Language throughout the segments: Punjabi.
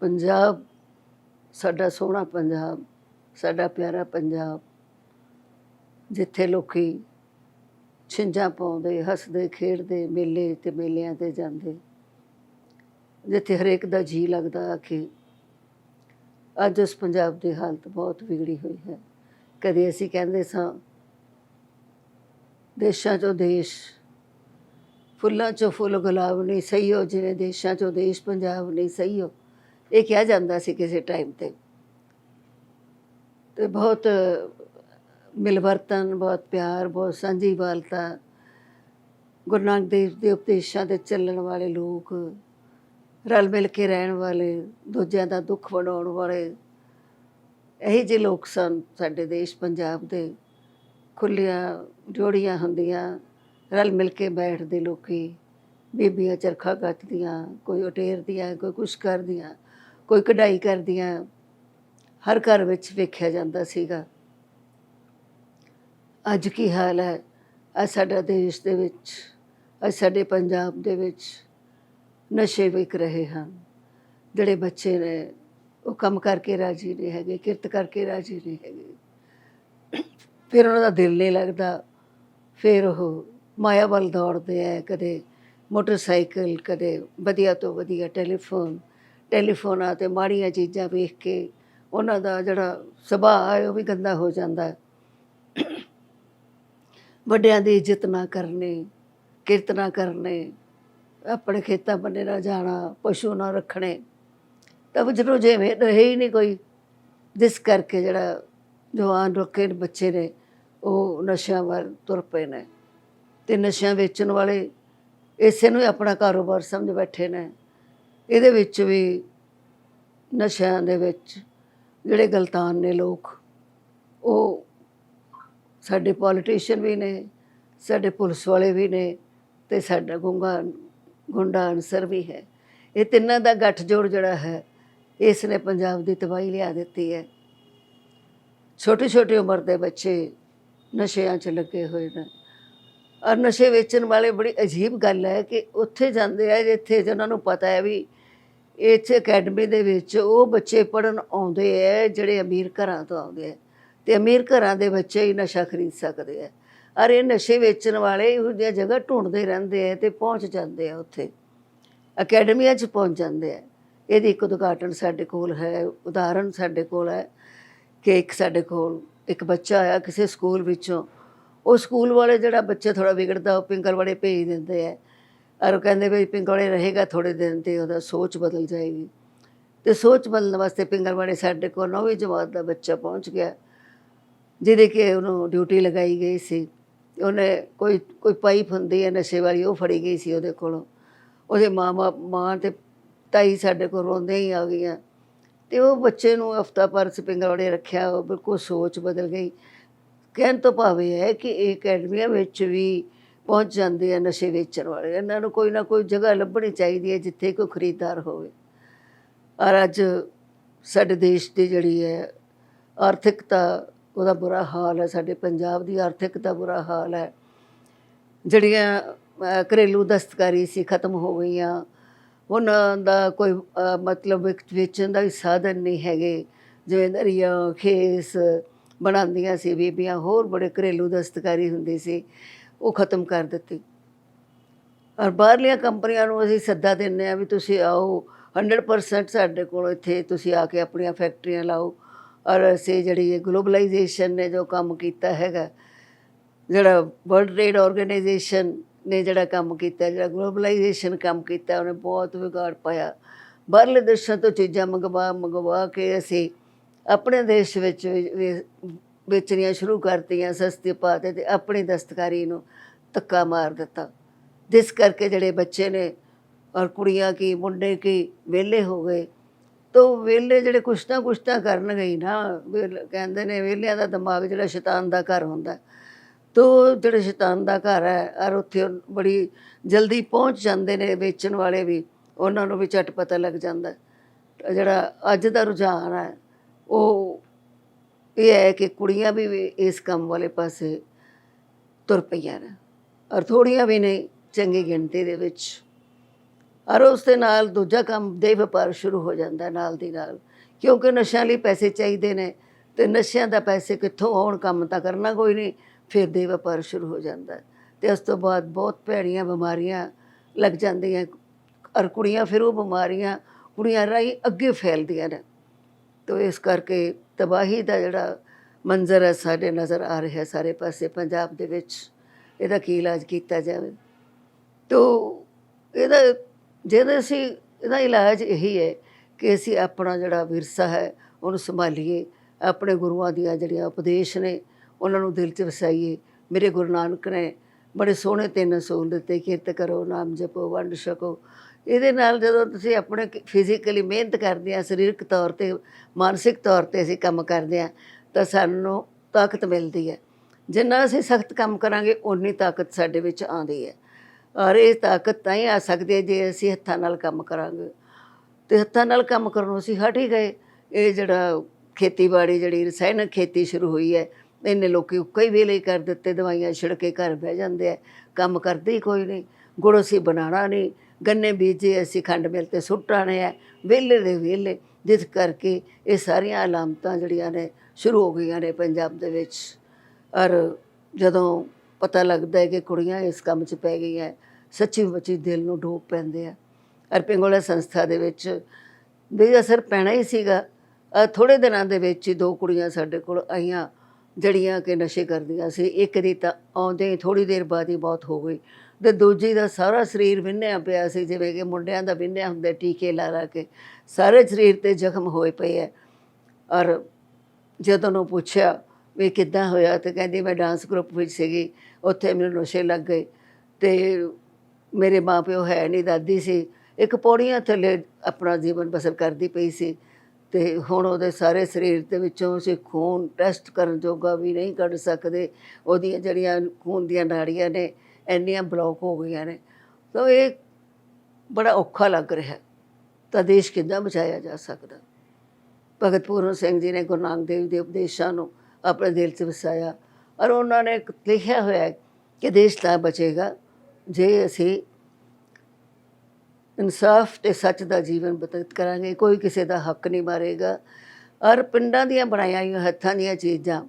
ਪੰਜਾਬ, ਸਾਡਾ ਸੋਹਣਾ ਪੰਜਾਬ, ਸਾਡਾ ਪਿਆਰਾ ਪੰਜਾਬ, ਜਿੱਥੇ ਲੋਕੀ ਛਿੰਝਾਂ ਪਾਉਂਦੇ, ਹੱਸਦੇ, ਖੇਡਦੇ, ਮੇਲੇ ਤੇ ਮੇਲਿਆਂ ਤੇ ਜਾਂਦੇ। ਜਿੱਥੇ ਹਰੇਕ ਦਾ ਜੀ ਲੱਗਦਾ ਕਿ ਅੱਜ ਉਸ ਪੰਜਾਬ ਦੀ ਹਾਲਤ ਬਹੁਤ ਵਿਗੜੀ ਹੋਈ ਹੈ। ਕਦੇ ਅਸੀਂ ਕਹਿੰਦੇ ਸਾਂ, ਦੇਸ਼ਾਂ ਚੋਂ ਦੇਸ਼, ਫੁੱਲਾਂ ਚੋਂ ਫੁੱਲ, ਗੁਲਾਬ ਨਹੀਂ ਸਹੀ ਹੋ ਜਿਵੇਂ ਦੇਸ਼ਾਂ ਚੋਂ ਦੇਸ਼, ਪੰਜਾਬ ਨਹੀਂ ਸਹੀ ਹੋ ਇਹ ਕਿਹਾ ਜਾਂਦਾ ਸੀ ਕਿਸੇ ਟਾਈਮ ਤੇ। ਤੇ ਬਹੁਤ ਮਿਲਵਰਤਨ, ਬਹੁਤ ਪਿਆਰ, ਬਹੁਤ ਸਾਂਝੀ ਵਾਲਤਾ ਗੁਰੂ ਨਾਨਕ ਦੇਵ ਦੇ ਉਪਦੇਸ਼ਾਂ ਤੇ ਚੱਲਣ ਵਾਲੇ ਲੋਕ, ਰਲ ਮਿਲ ਕੇ ਰਹਿਣ ਵਾਲੇ, ਦੂਜਿਆਂ ਦਾ ਦੁੱਖ ਵੰਡਾਉਣ ਵਾਲੇ, ਇਹੀ ਜਿਹੇ ਲੋਕ ਸਨ ਸਾਡੇ ਦੇਸ਼ ਪੰਜਾਬ ਦੇ। ਖੁੱਲੀਆਂ ਜੋੜੀਆਂ ਹੁੰਦੀਆਂ, ਰਲ ਮਿਲ ਕੇ ਬੈਠਦੇ ਲੋਕੀ, ਬੀਬੀਆਂ ਚਰਖਾ ਕੱਤਦੀਆਂ ਕੋਈ ਉਟੇਰਦੀਆਂ, ਕੋਈ ਕੁਛ ਕਰਦੀਆਂ। ਕੋਈ ਕਢਾਈ ਕਰਦੀਆਂ। ਹਰ ਘਰ ਵਿੱਚ ਵੇਖਿਆ ਜਾਂਦਾ ਸੀਗਾ। ਅੱਜ ਕੀ ਹਾਲ ਹੈ? ਅੱਜ ਸਾਡਾ ਦੇਸ਼ ਦੇ ਵਿੱਚ, ਅੱਜ ਸਾਡੇ ਪੰਜਾਬ ਦੇ ਵਿੱਚ ਨਸ਼ੇ ਵਿਕ ਰਹੇ ਹਨ। ਜਿਹੜੇ ਬੱਚੇ ਨੇ, ਉਹ ਕੰਮ ਕਰਕੇ ਰਾਜੀ ਨਹੀਂ ਹੈਗੇ, ਕਿਰਤ ਕਰਕੇ ਰਾਜੀ ਨਹੀਂ ਹੈਗੇ। ਫਿਰ ਉਹਨਾਂ ਦਾ ਦਿਲ ਨਹੀਂ ਲੱਗਦਾ। ਫਿਰ ਉਹ ਮਾਇਆ ਵੱਲ ਦੌੜਦੇ ਆ, ਕਦੇ ਮੋਟਰਸਾਈਕਲ, ਕਦੇ ਵਧੀਆ ਤੋਂ ਵਧੀਆ ਟੈਲੀਫੋਨ ਟੈਲੀਫੋਨਾਂ ਤੇ ਮਾੜੀਆਂ ਚੀਜ਼ਾਂ ਵੇਖ ਕੇ ਉਹਨਾਂ ਦਾ ਜਿਹੜਾ ਸੁਭਾਅ ਹੈ ਉਹ ਵੀ ਗੰਦਾ ਹੋ ਜਾਂਦਾ ਹੈ। ਵੱਡਿਆਂ ਦੀ ਇੱਜ਼ਤ ਨਾ ਕਰਨੀ, ਕਿਰਤ ਨਾ ਕਰਨੇ, ਆਪਣੇ ਖੇਤਾਂ ਬੰਨੇ ਨਾ ਜਾਣਾ, ਪਸ਼ੂ ਨਾ ਰੱਖਣੇ, ਤਾਂ ਜਦੋਂ ਜਿਵੇਂ ਰਹੇ ਹੀ ਨਹੀਂ ਕੋਈ, ਜਿਸ ਕਰਕੇ ਜਿਹੜਾ ਜਵਾਨ ਲੋਕੇ ਬੱਚੇ ਨੇ, ਉਹ ਨਸ਼ਿਆਂ ਵੱਲ ਤੁਰ ਪਏ ਨੇ ਤੇ ਨਸ਼ਿਆਂ ਵੇਚਣ ਵਾਲੇ ਇਸੇ ਨੂੰ ਹੀ ਆਪਣਾ ਕਾਰੋਬਾਰ ਸਮਝ ਬੈਠੇ ਨੇ। ਇਹਦੇ ਵਿੱਚ ਵੀ ਨਸ਼ਿਆਂ ਦੇ ਵਿੱਚ ਜਿਹੜੇ ਗਲਤਾਨ ਨੇ ਲੋਕ, ਉਹ ਸਾਡੇ ਪੋਲੀਟੀਸ਼ੀਅਨ ਵੀ ਨੇ, ਸਾਡੇ ਪੁਲਿਸ ਵਾਲੇ ਵੀ ਨੇ ਤੇ ਸਾਡਾ ਗੁੰਗਾ, ਗੁੰਡਾ ਅਨਸਰ ਵੀ ਹੈ। ਇਹ ਤਿੰਨਾਂ ਦਾ ਗੱਠਜੋੜ ਜਿਹੜਾ ਹੈ, ਇਸ ਨੇ ਪੰਜਾਬ ਦੀ ਤਬਾਹੀ ਲਿਆ ਦਿੱਤੀ ਹੈ। ਛੋਟੀ ਛੋਟੀ ਉਮਰ ਦੇ ਬੱਚੇ ਨਸ਼ਿਆਂ 'ਚ ਲੱਗੇ ਹੋਏ ਨੇ। ਔਰ ਨਸ਼ੇ ਵੇਚਣ ਵਾਲੇ ਬੜੀ ਅਜੀਬ ਗੱਲ ਹੈ ਕਿ ਉੱਥੇ ਜਾਂਦੇ ਆ, ਜਿੱਥੇ ਉਹਨਾਂ ਨੂੰ ਪਤਾ ਹੈ ਵੀ ਇੱਥੇ ਅਕੈਡਮੀ ਦੇ ਵਿੱਚ ਉਹ ਬੱਚੇ ਪੜਨ ਆਉਂਦੇ ਐ, ਜਿਹੜੇ ਅਮੀਰ ਘਰਾਂ ਤੋਂ ਆਉਂਦੇ ਐ। ਤੇ ਅਮੀਰ ਘਰਾਂ ਦੇ ਬੱਚੇ ਹੀ ਨਸ਼ਾ ਖਰੀਦ ਸਕਦੇ ਐ। ਔਰ ਇਹ ਨਸ਼ੇ ਵੇਚਣ ਵਾਲੇ ਇਹੋ ਜਿਹੀਆਂ ਜਗ੍ਹਾ ਢੂੰਡਦੇ ਰਹਿੰਦੇ ਐ ਤੇ ਪਹੁੰਚ ਜਾਂਦੇ ਆ ਉੱਥੇ। ਅਕੈਡਮੀਆਂ 'ਚ ਪਹੁੰਚ ਜਾਂਦੇ ਆ ਇਹਦੀ ਇੱਕ ਉਦਘਾਟਨ ਸਾਡੇ ਕੋਲ ਹੈ ਉਦਾਹਰਣ ਸਾਡੇ ਕੋਲ ਹੈ ਕਿ ਇੱਕ ਸਾਡੇ ਕੋਲ ਇੱਕ ਬੱਚਾ ਆਇਆ ਕਿਸੇ ਸਕੂਲ ਵਿੱਚੋਂ। ਉਹ ਸਕੂਲ ਵਾਲੇ ਜਿਹੜਾ ਬੱਚਾ ਥੋੜਾ ਵਿਗੜਦਾ, ਉਹ ਪਿੰਗਲ ਵਾਲੇ ਭੇਜ ਦਿੰਦੇ ਆ ਔਰ ਉਹ ਕਹਿੰਦੇ ਵੀ ਪਿੰਗਲੇ ਰਹੇਗਾ ਥੋੜੇ ਦਿਨ ਤੇ ਉਹਦਾ ਸੋਚ ਬਦਲ ਜਾਏਗੀ। ਤੇ ਸੋਚ ਬਦਲਣ ਵਾਸਤੇ ਪਿੰਗਲਵਾੜੇ ਸਾਡੇ ਕੋਲ ਨੌਵੀਂ ਜਮਾਤ ਦਾ ਬੱਚਾ ਪਹੁੰਚ ਗਿਆ। ਜਿਹਦੇ ਕਿ ਉਹਨੂੰ ਡਿਊਟੀ ਲਗਾਈ ਗਈ ਸੀ। ਉਹਨੇ ਕੋਈ ਕੋਈ ਪਾਈਪ ਹੁੰਦੀ ਹੈ ਨਸ਼ੇ ਵਾਲੀ, ਉਹ ਫੜੀ ਗਈ ਸੀ ਉਹਦੇ ਕੋਲੋਂ। ਉਹਦੇ ਮਾਂ ਮਾਂ ਤੇ ਤਾਈ ਸਾਡੇ ਕੋਲ ਰੋਂਦੇ ਹੀ ਆ ਗਈਆਂ। ਤੇ ਉਹ ਬੱਚੇ ਨੂੰ ਹਫਤਾ ਪਰ ਪਿੰਗਲਵਾੜੇ ਰੱਖਿਆ, ਉਹ ਬਿਲਕੁਲ ਸੋਚ ਬਦਲ ਗਈ। ਕਹਿਣ ਤੋਂ ਭਾਵੇਂ ਹੈ ਕਿ ਇਹ ਅਕੈਡਮੀਆਂ ਵਿੱਚ ਵੀ ਪਹੁੰਚ ਜਾਂਦੇ ਆ ਨਸ਼ੇ ਵੇਚਣ ਵਾਲੇ। ਇਹਨਾਂ ਨੂੰ ਕੋਈ ਨਾ ਕੋਈ ਜਗ੍ਹਾ ਲੱਭਣੀ ਚਾਹੀਦੀ ਹੈ ਜਿੱਥੇ ਕੋਈ ਖਰੀਦਦਾਰ ਹੋਵੇ। ਔਰ ਅੱਜ ਸਾਡੇ ਦੇਸ਼ ਦੀ ਜਿਹੜੀ ਹੈ ਆਰਥਿਕਤਾ, ਉਹਦਾ ਬੁਰਾ ਹਾਲ ਹੈ। ਸਾਡੇ ਪੰਜਾਬ ਦੀ ਆਰਥਿਕਤਾ ਬੁਰਾ ਹਾਲ ਹੈ। ਜਿਹੜੀਆਂ ਘਰੇਲੂ ਦਸਤਕਾਰੀ ਸੀ, ਖਤਮ ਹੋ ਗਈਆਂ। ਉਹਨਾਂ ਦਾ ਕੋਈ ਮਤਲਬ ਵੇਚਣ ਦਾ ਵੀ ਸਾਧਨ ਨਹੀਂ ਹੈਗੇ। ਜਿਵੇਂ ਦਰੀਆਂ ਖੇਸ ਬਣਾਉਂਦੀਆਂ ਸੀ, ਬੀਬੀਆਂ। ਹੋਰ ਬੜੇ ਘਰੇਲੂ ਦਸਤਕਾਰੀ ਹੁੰਦੀ ਸੀ। ਉਹ ਖਤਮ ਕਰ ਦਿੱਤੀ। ਔਰ ਬਾਹਰਲੀਆਂ ਕੰਪਨੀਆਂ ਨੂੰ ਅਸੀਂ ਸੱਦਾ ਦਿੰਦੇ ਆ ਵੀ ਤੁਸੀਂ ਆਓ 100% ਸਾਡੇ ਕੋਲ ਇੱਥੇ ਤੁਸੀਂ ਆ ਕੇ ਆਪਣੀਆਂ ਫੈਕਟਰੀਆਂ ਲਾਓ। ਔਰ ਅਸੀਂ ਜਿਹੜੀ ਗਲੋਬਲਾਈਜੇਸ਼ਨ ਨੇ ਜੋ ਕੰਮ ਕੀਤਾ ਹੈਗਾ, ਜਿਹੜਾ ਵਰਲਡ ਟ੍ਰੇਡ ਆਰਗੇਨਾਈਜੇਸ਼ਨ ਨੇ ਜਿਹੜਾ ਕੰਮ ਕੀਤਾ, ਜਿਹੜਾ ਗਲੋਬਲਾਈਜੇਸ਼ਨ ਕੰਮ ਕੀਤਾ, ਉਹਨੇ ਬਹੁਤ ਵਿਗਾੜ ਪਾਇਆ। ਬਾਹਰਲੇ ਦੇਸ਼ਾਂ ਤੋਂ ਚੀਜ਼ਾਂ ਮੰਗਵਾ ਮੰਗਵਾ ਕੇ ਅਸੀਂ ਆਪਣੇ ਦੇਸ਼ ਵਿੱਚ ਵੇਚਣੀਆਂ ਸ਼ੁਰੂ ਕਰਤੀਆਂ ਸਸਤੇ ਭਾਅ ਤੇ ਤੇ ਆਪਣੀ ਦਸਤਕਾਰੀ ਨੂੰ। ਧੱਕਾ ਮਾਰ ਦਿੱਤਾ। ਜਿਸ ਕਰਕੇ ਜਿਹੜੇ ਬੱਚੇ ਨੇ ਔਰ ਕੁੜੀਆਂ ਕੀ, ਮੁੰਡੇ ਕੀ ਵਿਹਲੇ ਹੋ ਗਏ। ਤੋ ਵਿਹਲੇ ਜਿਹੜੇ ਕੁਛ ਨਾ ਕੁਛ ਤਾਂ ਕਰਨਗੇ ਹੀ ਨਾ। ਵਿਹਲੇ- ਕਹਿੰਦੇ ਨੇ ਵਿਹਲਿਆਂ ਦਾ ਦਿਮਾਗ ਜਿਹੜਾ ਸ਼ੈਤਾਨ ਦਾ ਘਰ ਹੁੰਦਾ। ਤੋ ਜਿਹੜੇ ਸ਼ੈਤਾਨ ਦਾ ਘਰ ਹੈ, ਔਰ ਉੱਥੇ ਬੜੀ ਜਲਦੀ ਪਹੁੰਚ ਜਾਂਦੇ ਨੇ ਵੇਚਣ ਵਾਲੇ ਵੀ। ਉਹਨਾਂ ਨੂੰ ਵੀ ਝਟ ਪਤਾ ਲੱਗ ਜਾਂਦਾ। ਜਿਹੜਾ ਅੱਜ ਦਾ ਰੁਝਾਨ ਹੈ, ਉਹ ਇਹ ਹੈ ਕਿ ਕੁੜੀਆਂ ਵੀ ਇਸ ਕੰਮ ਵਾਲੇ ਪਾਸੇ ਤੁਰ ਪਈਆਂ ਨੇ। ਔਰ ਥੋੜੀਆਂ ਵੀ ਨਹੀਂ, ਚੰਗੀ ਗਿਣਤੀ ਦੇ ਵਿੱਚ। ਔਰ ਉਸ ਦੇ ਨਾਲ ਦੂਜਾ ਕੰਮ ਦੇ ਵਪਾਰ ਸ਼ੁਰੂ ਹੋ ਜਾਂਦਾ ਨਾਲ ਦੀ ਨਾਲ। ਕਿਉਂਕਿ ਨਸ਼ਿਆਂ ਲਈ ਪੈਸੇ ਚਾਹੀਦੇ ਨੇ ਤੇ ਨਸ਼ਿਆਂ ਦਾ ਪੈਸੇ ਕਿੱਥੋਂ ਆਉਣ, ਕੰਮ ਤਾਂ ਕਰਨਾ ਕੋਈ ਨਹੀਂ, ਫਿਰ ਦੇ ਵਪਾਰ ਸ਼ੁਰੂ ਹੋ ਜਾਂਦਾ। ਹੈ ਤੇ ਉਸ ਤੋਂ ਬਾਅਦ ਬਹੁਤ ਭੈੜੀਆਂ ਬਿਮਾਰੀਆਂ ਲੱਗ ਜਾਂਦੀਆਂ ਔਰ ਕੁੜੀਆਂ ਫਿਰ ਉਹ ਬਿਮਾਰੀਆਂ ਕੁੜੀਆਂ ਰਾਹੀਂ ਅੱਗੇ ਫੈਲਦੀਆਂ ਨੇ। ਤੋ ਇਸ ਕਰਕੇ ਤਬਾਹੀ ਦਾ ਜਿਹੜਾ ਮੰਜ਼ਰ ਹੈ, ਸਾਡੇ ਨਜ਼ਰ ਆ ਰਿਹਾ ਸਾਰੇ ਪਾਸੇ ਪੰਜਾਬ ਦੇ ਵਿੱਚ। ਇਹਦਾ ਕੀ ਇਲਾਜ ਕੀਤਾ ਜਾਵੇ। ਤੋ ਇਹਦਾ, ਜਿਹਦੇ ਅਸੀਂ, ਇਹਦਾ ਇਲਾਜ ਇਹੀ ਹੈ ਕਿ ਅਸੀਂ ਆਪਣਾ ਜਿਹੜਾ ਵਿਰਸਾ ਹੈ ਉਹਨੂੰ ਸੰਭਾਲੀਏ। ਆਪਣੇ ਗੁਰੂਆਂ ਦੀਆਂ ਜਿਹੜੀਆਂ ਉਪਦੇਸ਼ ਨੇ, ਉਹਨਾਂ ਨੂੰ ਦਿਲ 'ਚ ਵਸਾਈਏ। ਮੇਰੇ ਗੁਰੂ ਨਾਨਕ ਨੇ ਬੜੇ ਸੋਹਣੇ ਤਿੰਨ ਅਸੂਲ ਦਿੱਤੇ, ਕਿਰਤ ਕਰੋ, ਨਾਮ ਜਪੋ, ਵੰਡ ਛਕੋ। ਇਹਦੇ ਨਾਲ ਜਦੋਂ ਤੁਸੀਂ ਆਪਣੇ ਫਿਜ਼ੀਕਲੀ ਮਿਹਨਤ ਕਰਦੇ ਆ, ਸਰੀਰਕ ਤੌਰ ਤੇ, ਮਾਨਸਿਕ ਤੌਰ ਤੇ ਅਸੀਂ ਕੰਮ ਕਰਦੇ ਆ, ਤਾਂ ਸਾਨੂੰ ਤਾਕਤ ਮਿਲਦੀ ਹੈ। ਜਿੰਨਾ ਅਸੀਂ ਸਖਤ ਕੰਮ ਕਰਾਂਗੇ, ਓਨੀ ਤਾਕਤ ਸਾਡੇ ਵਿੱਚ ਆਉਂਦੀ ਹੈ। ਔਰ ਇਹ ਤਾਕਤ ਤਾਂ ਹੀ ਆ ਸਕਦੀ ਹੈ ਜੇ ਅਸੀਂ ਹੱਥਾਂ ਨਾਲ ਕੰਮ ਕਰਾਂਗੇ। ਤੇ ਹੱਥਾਂ ਨਾਲ ਕੰਮ ਕਰਨੋਂ ਅਸੀਂ ਹਟ ਹੀ ਗਏ। ਇਹ ਜਿਹੜਾ ਖੇਤੀਬਾੜੀ ਜਿਹੜੀ ਰਸਾਇਣਕ ਖੇਤੀ ਸ਼ੁਰੂ ਹੋਈ ਹੈ, ਇਹਨੇ ਲੋਕੀ ਉੱਕਾ ਹੀ ਵੇਲੇ ਕਰ ਦਿੱਤੇ, ਦਵਾਈਆਂ ਛਿੜਕੇ ਘਰ ਬਹਿ ਜਾਂਦੇ ਆ, ਕੰਮ ਕਰਦੇ ਹੀ ਕੋਈ ਨਹੀਂ। ਗੁੜ ਅਸੀਂ ਬਣਾਉਣਾ ਨਹੀਂ, ਗੰਨੇ ਬੀਜੇ, ਅਸੀਂ ਖੰਡ ਮਿਲ ਤੇ ਸੁੱਟਾਣੇ ਆ, ਵਿਹਲੇ ਦੇ ਵਿਹਲੇ। ਜਿਸ ਕਰਕੇ ਇਹ ਸਾਰੀਆਂ ਅਲਾਮਤਾਂ ਜਿਹੜੀਆਂ ਨੇ, ਸ਼ੁਰੂ ਹੋ ਗਈਆਂ ਨੇ ਪੰਜਾਬ ਦੇ ਵਿੱਚ। ਔਰ ਜਦੋਂ ਪਤਾ ਲੱਗਦਾ ਹੈ ਕਿ ਕੁੜੀਆਂ ਇਸ ਕੰਮ 'ਚ ਪੈ ਗਈਆਂ, ਸੱਚੀ ਮੁੱਚੀ ਦਿਲ ਨੂੰ ਡੋਬ ਪੈਂਦੇ ਆ। ਔਰ ਪਿੰਗੋਲਾ ਸੰਸਥਾ ਦੇ ਵਿੱਚ ਵੀ ਅਸਰ ਪੈਣਾ ਹੀ ਸੀਗਾ। ਥੋੜੇ ਦਿਨਾਂ ਦੇ ਵਿੱਚ ਹੀ ਦੋ ਕੁੜੀਆਂ ਸਾਡੇ ਕੋਲ ਆਈਆਂ ਜੜੀਆਂ ਕਿ ਨਸ਼ੇ ਕਰਦੀਆਂ ਸੀ। ਇੱਕ ਦੀ ਤਾਂ ਆਉਂਦੇ ਥੋੜੀ ਦੇਰ ਬਾਅਦ ਹੀ ਬਹੁਤ ਹੋ ਗਈ ਤੇ ਦੂਜੀ ਦਾ ਸਾਰਾ ਸਰੀਰ ਵਿੰਨਿਆ ਪਿਆ ਸੀ, ਜਿਵੇਂ ਕਿ ਮੁੰਡਿਆਂ ਦਾ ਵਿੰਨਿਆ ਹੁੰਦਾ, ਟੀਕੇ ਲਾ ਲਾ ਕੇ। ਸਾਰੇ ਸਰੀਰ ਤੇ ਜ਼ਖਮ ਹੋਏ ਪਏ ਐ ਔਰ ਜਦੋਂ ਉਹਨੂੰ ਪੁੱਛਿਆ ਵੀ ਕਿੱਦਾਂ ਹੋਇਆ ਤੇ ਕਹਿੰਦੀ ਮੈਂ ਡਾਂਸ ਗਰੁੱਪ ਵਿੱਚ ਸੀਗੀ, ਉੱਥੇ ਮੈਨੂੰ ਨਸ਼ੇ ਲੱਗ ਗਏ ਤੇ ਮੇਰੇ ਮਾਪਿਓ ਹੈ ਨਹੀਂ, ਦਾਦੀ ਸੀ, ਇੱਕ ਪੌੜੀਆਂ ਥੱਲੇ ਆਪਣਾ ਜੀਵਨ ਬਸਰ ਕਰਦੀ ਪਈ ਸੀ ਤੇ ਹੁਣ ਉਹਦੇ ਸਾਰੇ ਸਰੀਰ ਦੇ ਵਿੱਚੋਂ ਅਸੀਂ ਖੂਨ ਟੈਸਟ ਕਰਨ ਜੋਗਾ ਵੀ ਨਹੀਂ ਕੱਢ ਸਕਦੇ, ਉਹਦੀਆਂ ਜਿਹੜੀਆਂ ਖੂਨ ਦੀਆਂ ਨਾੜੀਆਂ ਨੇ, ਇੰਨੀਆਂ ਬਲੌਕ ਹੋ ਗਈਆਂ ਨੇ ਤਾਂ ਇਹ ਬੜਾ ਔਖਾ ਲੱਗ ਰਿਹਾ, ਤਾਂ ਦੇਸ਼ ਕਿੱਦਾਂ ਬਚਾਇਆ ਜਾ ਸਕਦਾ? ਭਗਤ ਪੂਰਨ ਸਿੰਘ ਜੀ ਨੇ ਗੁਰੂ ਨਾਨਕ ਦੇਵ ਦੇ ਉਪਦੇਸ਼ਾਂ ਨੂੰ ਆਪਣੇ ਦਿਲ 'ਚ ਵਸਾਇਆ। ਔਰ ਉਹਨਾਂ ਨੇ ਲਿਖਿਆ ਹੋਇਆ ਕਿ ਦੇਸ਼ ਤਾਂ ਬਚੇਗਾ। ਜੇ ਅਸੀਂ ਇਨਸਾਫ ਤੇ ਸੱਚ ਦਾ ਜੀਵਨ ਬਤੀਤ ਕਰਾਂਗੇ, ਕੋਈ ਕਿਸੇ ਦਾ ਹੱਕ ਨਹੀਂ ਮਾਰੇਗਾ। ਔਰ ਪਿੰਡਾਂ ਦੀਆਂ ਬਣਾਈਆਂ ਹੋਈਆਂ ਹੱਥਾਂ ਦੀਆਂ ਚੀਜ਼ਾਂ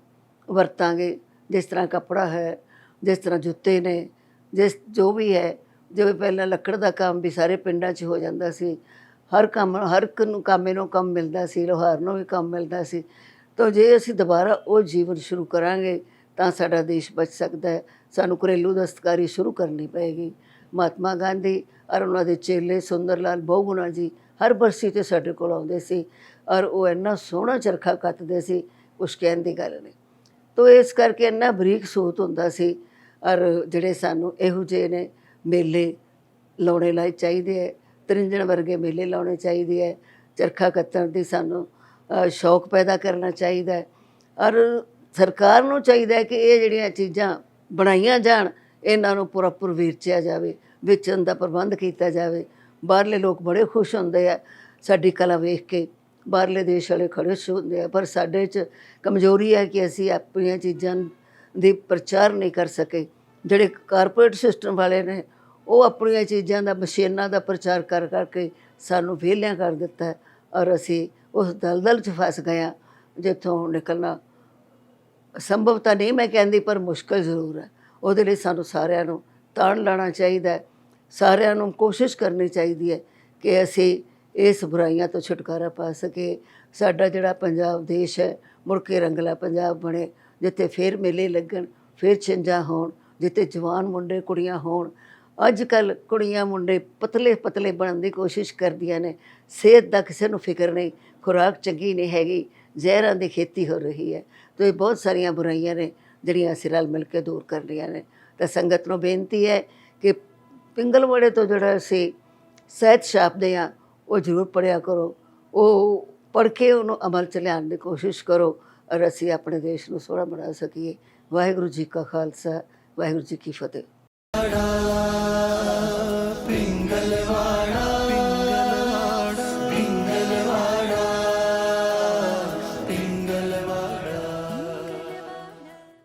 ਵਰਤਾਂਗੇ। ਜਿਸ ਤਰ੍ਹਾਂ ਕੱਪੜਾ ਹੈ, ਜਿਸ ਤਰ੍ਹਾਂ ਜੁੱਤੇ ਨੇ, ਜਿਸ ਜੋ ਵੀ ਹੈ, ਜਿਵੇਂ ਪਹਿਲਾਂ ਲੱਕੜ ਦਾ ਕੰਮ ਵੀ ਸਾਰੇ ਪਿੰਡਾਂ 'ਚ ਹੋ ਜਾਂਦਾ ਸੀ। ਹਰ ਕੰਮ, ਹਰ ਇੱਕ ਨੂੰ ਕਾਮੇ ਨੂੰ ਕੰਮ ਮਿਲਦਾ ਸੀ, ਲੋਹਾਰ ਨੂੰ ਵੀ ਕੰਮ ਮਿਲਦਾ ਸੀ। ਤਾਂ ਜੇ ਅਸੀਂ ਦੁਬਾਰਾ ਉਹ ਜੀਵਨ ਸ਼ੁਰੂ ਕਰਾਂਗੇ, ਤਾਂ ਸਾਡਾ ਦੇਸ਼ ਬਚ ਸਕਦਾ ਹੈ। ਸਾਨੂੰ ਘਰੇਲੂ ਦਸਤਕਾਰੀ ਸ਼ੁਰੂ ਕਰਨੀ ਪਏਗੀ। ਮਹਾਤਮਾ ਗਾਂਧੀ, ਔਰ ਉਹਨਾਂ ਦੇ ਚੇਲੇ ਸੁੰਦਰ ਲਾਲ ਬਹੁਗੁਣਾ ਜੀ ਹਰ ਬਰਸੀ ਤੇ ਸਾਡੇ ਕੋਲ ਆਉਂਦੇ ਸੀ, ਔਰ ਉਹ ਇੰਨਾ ਸੋਹਣਾ ਚਰਖਾ ਕੱਤਦੇ ਸੀ, ਕੁਛ ਕਹਿਣ ਦੀ ਗੱਲ ਨਹੀਂ। ਤੋ ਇਸ ਕਰਕੇ ਇੰਨਾ ਬਰੀਕ ਸੋਚ ਹੁੰਦਾ ਸੀ, ਔਰ ਜਿਹੜੇ ਸਾਨੂੰ ਇਹੋ ਜਿਹੇ ਨੇ ਮੇਲੇ ਲਾਉਣੇ ਲਈ ਚਾਹੀਦੇ ਹੈ, ਤਰਿੰਜਣ ਵਰਗੇ ਮੇਲੇ ਲਾਉਣੇ ਚਾਹੀਦੇ ਹੈ, ਚਰਖਾ ਕੱਤਣ ਦੀ ਸਾਨੂੰ ਸ਼ੌਕ ਪੈਦਾ ਕਰਨਾ ਚਾਹੀਦਾ ਹੈ। ਔਰ ਸਰਕਾਰ ਨੂੰ ਚਾਹੀਦਾ ਹੈ ਕਿ ਇਹ ਜਿਹੜੀਆਂ ਚੀਜ਼ਾਂ ਬਣਾਈਆਂ ਜਾਣ, ਇਹਨਾਂ ਨੂੰ ਪ੍ਰੋਪਰ ਵੇਚਿਆ ਜਾਵੇ, ਵੇਚਣ ਦਾ ਪ੍ਰਬੰਧ ਕੀਤਾ ਜਾਵੇ। ਬਾਹਰਲੇ ਲੋਕ ਬੜੇ ਖੁਸ਼ ਹੁੰਦੇ ਆ ਸਾਡੀ ਕਲਾ ਵੇਖ ਕੇ। ਬਾਹਰਲੇ ਦੇਸ਼ ਵਾਲੇ ਖੜੇ ਹੁੰਦੇ ਆ, ਪਰ ਸਾਡੇ 'ਚ ਕਮਜ਼ੋਰੀ ਹੈ ਕਿ ਅਸੀਂ ਆਪਣੀਆਂ ਚੀਜ਼ਾਂ ਦੀ ਪ੍ਰਚਾਰ ਨਹੀਂ ਕਰ ਸਕੇ। ਜਿਹੜੇ ਕਾਰਪੋਰੇਟ ਸਿਸਟਮ ਵਾਲੇ ਨੇ, ਉਹ ਆਪਣੀਆਂ ਚੀਜ਼ਾਂ ਦਾ, ਮਸ਼ੀਨਾਂ ਦਾ ਪ੍ਰਚਾਰ ਕਰ ਕਰਕੇ ਸਾਨੂੰ ਵਿਹਲਿਆਂ ਕਰ ਦਿੱਤਾ ਔਰ ਅਸੀਂ ਉਸ ਦਲਦਲ 'ਚ ਫਸ ਗਿਆ, ਜਿੱਥੋਂ ਨਿਕਲਣਾ। ਸੰਭਵ ਤਾਂ ਨਹੀਂ ਮੈਂ ਕਹਿੰਦੀ, ਪਰ ਮੁਸ਼ਕਲ ਜ਼ਰੂਰ ਹੈ। ਉਹਦੇ ਲਈ ਸਾਨੂੰ ਸਾਰਿਆਂ ਨੂੰ ਤਾਣ ਲਾਣਾ ਚਾਹੀਦਾ ਹੈ। ਸਾਰਿਆਂ ਨੂੰ ਕੋਸ਼ਿਸ਼ ਕਰਨੀ ਚਾਹੀਦੀ ਹੈ ਕਿ ਅਸੀਂ ਇਸ ਬੁਰਾਈਆਂ ਤੋਂ ਛੁਟਕਾਰਾ ਪਾ ਸਕੇ ਸਾਡਾ ਜਿਹੜਾ ਪੰਜਾਬ ਦੇਸ਼ ਹੈ, ਮੁੜ ਕੇ ਰੰਗਲਾ ਪੰਜਾਬ ਬਣੇ, ਜਿੱਥੇ ਫੇਰ ਮੇਲੇ ਲੱਗਣ, ਫੇਰ ਛਿੰਝਾਂ ਹੋਣ, ਜਿੱਥੇ ਜਵਾਨ ਮੁੰਡੇ ਕੁੜੀਆਂ ਹੋਣ ਅੱਜ ਕੱਲ ਕੁੜੀਆਂ ਮੁੰਡੇ ਪਤਲੇ ਪਤਲੇ ਬਣਨ ਦੀ ਕੋਸ਼ਿਸ਼ ਕਰਦੀਆਂ ਨੇ। ਸਿਹਤ ਦਾ ਕਿਸੇ ਨੂੰ ਫਿਕਰ ਨਹੀਂ, ਖੁਰਾਕ ਚੰਗੀ ਨਹੀਂ ਹੈਗੀ, ਜ਼ਹਿਰਾਂ ਦੀ ਖੇਤੀ ਹੋ ਰਹੀ ਹੈ। ਤੇ ਇਹ ਬਹੁਤ ਸਾਰੀਆਂ ਬੁਰਾਈਆਂ ਨੇ ਜਿਹੜੀਆਂ ਅਸੀਂ ਰਲ ਮਿਲ ਕੇ ਦੂਰ ਕਰਨੀਆਂ ਨੇ। ਤਾਂ ਸੰਗਤ ਨੂੰ ਬੇਨਤੀ ਹੈ ਕਿ ਪਿੰਗਲਵਾੜੇ ਤੋਂ ਜਿਹੜਾ ਅਸੀਂ ਸਹਿਤ ਛਾਪਦੇ ਆ ਉਹ ਜ਼ਰੂਰ ਪੜਿਆ ਕਰੋ। ਉਹ ਪੜ੍ਹ ਕੇ ਉਹਨੂੰ ਅਮਲ ਚ ਲਿਆਉਣ ਦੀ ਕੋਸ਼ਿਸ਼ ਕਰੋ ਔਰ ਅਸੀਂ ਆਪਣੇ ਦੇਸ਼ ਨੂੰ ਸੋਹਣਾ ਬਣਾ ਸਕੀਏ। ਵਾਹਿਗੁਰੂ ਜੀ ਕਾ ਖਾਲਸਾ, ਵਾਹਿਗੁਰੂ ਜੀ ਕੀ ਫਤਿਹ।